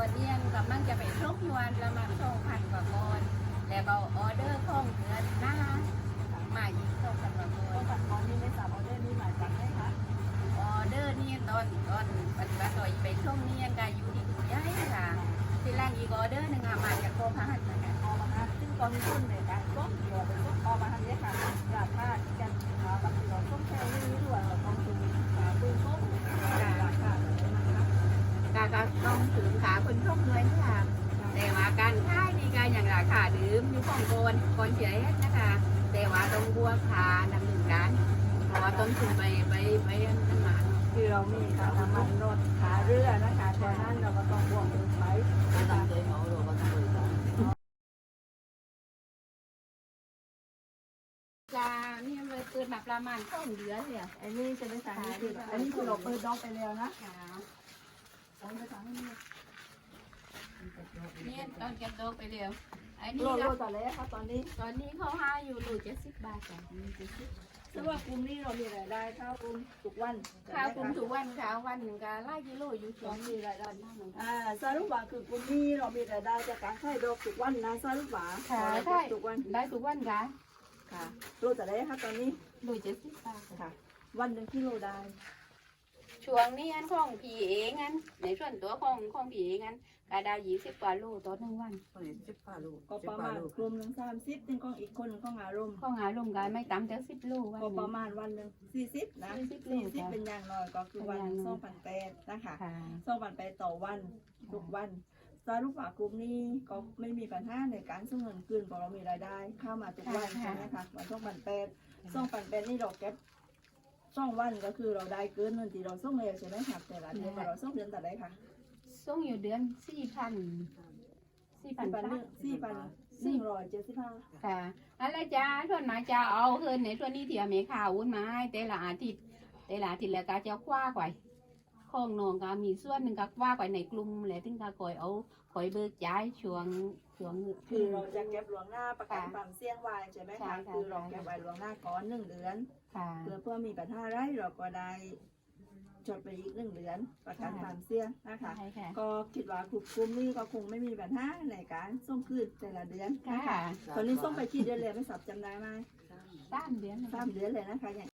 อนนี้กำลังจะไปชกยวนประมาณสองพันกว่าคนแล้วก็ออเดอร์ของเดือนหน้ามาอีกสองพันกว่าคนตัดตอนนี้ไม่ทราบออเดอร์นี้หมายจากไหนคะออเดอร์นี่ตอนตอนปฏิบัติต่อยไปช่วงนี้ยังก็อยู่ที่ผู้ใหญ่ค่ะที่แรกอีกออเดอร์หนึ่งอะมาจากโคพาหันนะคะออมาฮะซึ่งตอนนี้ต้นในการส้มเดียวเป็นส้มออมาฮะเนี่ยค่ะราคาที่กันบางทีเราส้มแค่นี้ด้วยเราต้องดูปืนส้มราคาเลยนะคะ ก็ก็ต้องถึงขาคนช่วงเลยค่ะแต่ว่าการขายนี่ก็อย่างราคาดื่มอยู่ของโกนก่อนเฉยนะคะ แต่ว่าต้องบวกค่าดำเนินการเพราะว่าต้นทุนไปไปไปนั่นมาคือเรามีการน้ำมันรถขาเรือนะคะตอนนั้นเราก็ต้องบวกเงินไปก็ทำใจเหมาเราก็ทำบริการปลาเนี่ยเลยเกิดมาประมาณสองเดือนเลยอะอันนี้จะไม่สั่งคืออันนี้คือเราเปิดน้องไปแล้วนะ เนี่ยตอนเก็บโตกไปเร็วอันโลนี้โลก็ต่อเลยค่ะตอนนี้ตอนนี้เขาให้อยู่รูเจ็ดสิบบาทจ้ะมีเจ็ดสิบซึ่งว่ากลุ่มนี้เรามีรายได้เข้ากลุ่มทุกวันข้าวกลุ่มทุกวันค่ะวันหนึ่งก็ไล่กิโลอยู่ตสออนงมีรายได้วันเหมือนกันอ่าสรุปว่าคือกลุ่มนี้เรามีรายได้จากการขายดอกทุกวันนะสรุปว่าค่ะเราใช่ทุกวันได้ทุกวันค่ะค่ะโลต่อเลยค่ะตอนนี้รูเจ็ดสิบบาทค่ะ วันหนึ่งกิโลได้ ช่วงนี้อันของผีเองอันในส่วนตัวของของผีเองอันก็ได้ยี่สิบกว่าโลต่อหนึ่งวันผลิตสิบห้าลูกก็สิปบระห้ามาณลูกกลุ่มหนึ่งสามสิบหนึ่งของอีกคนหนึ่งของอารมณ์ของหารวมกันไม่ต่ำจากสิบโลวันหก็นึ่งประมาณวันหนึ่งสี่สิบนะ40สี่สิบค่ะเป็นอย่างน้อยก็คือวันเป็นอย่างน้อย สองพันแปดนะคะค่ะ สองพันแปดต่อวันทุกวันสรุปว่ากลุ่มนี้ก็ไม่มีปัญหาในการส่งเงินคืนเพราะเรามีรายได้เข้ามาทุกวันใช่ไหมคะวันสองพันแปดสองพันแปดนี่เราเก็บ สองวันก็คือเราได้เกินเงินที่เราส่งเลยใช่ไหมคะแต่ละเดือนเราส่งเดือนแต่ได้ค่ะส่งอยู่เดือนสี่พันสี่พันสี่พันบาทสี่พันสี่ร้อยเจ็ดสิบห้าค่ะอะไรจ้าส่วนมากจะเอาเงินในส่วนนี้ที่อเมริกาวุ้นมาให้แต่ละอาทิตย์แต่ละอาทิตย์แล้วก็จะคว้าไว้ ของน้องก็มีส่วนหนึ่งก็คว้าไว้ในกลุ่มแล้วถึงก็คอยเอาคอยเบิกจ่ายช่วงช่วง คือเราจะเก็บหลวงหน้าประกันค่ะความเสี่ยงไว้ใช่ไหมใช่คะค่ะ คือเราเก็บไว้หลวงหน้าก่อนหนึ่งเดือนค่ะเพื่อเพื่อมีปัญหาอะไรเราก็ได้จดไปอีกหนึ่งเดือนประกันค่ะความเสี่ยงนะคะ ใช่ค่ะก็คิดว่าคุกคุมนี่ก็คงไม่มีปัญหาในการส่งคืนแต่ละเดือนค่ะนะคะตอนนี้ส่งไปกี่เดือนเลยไม่สับจำได้ไหมสามเดือนสามเดือนเลยนะคะอย่าง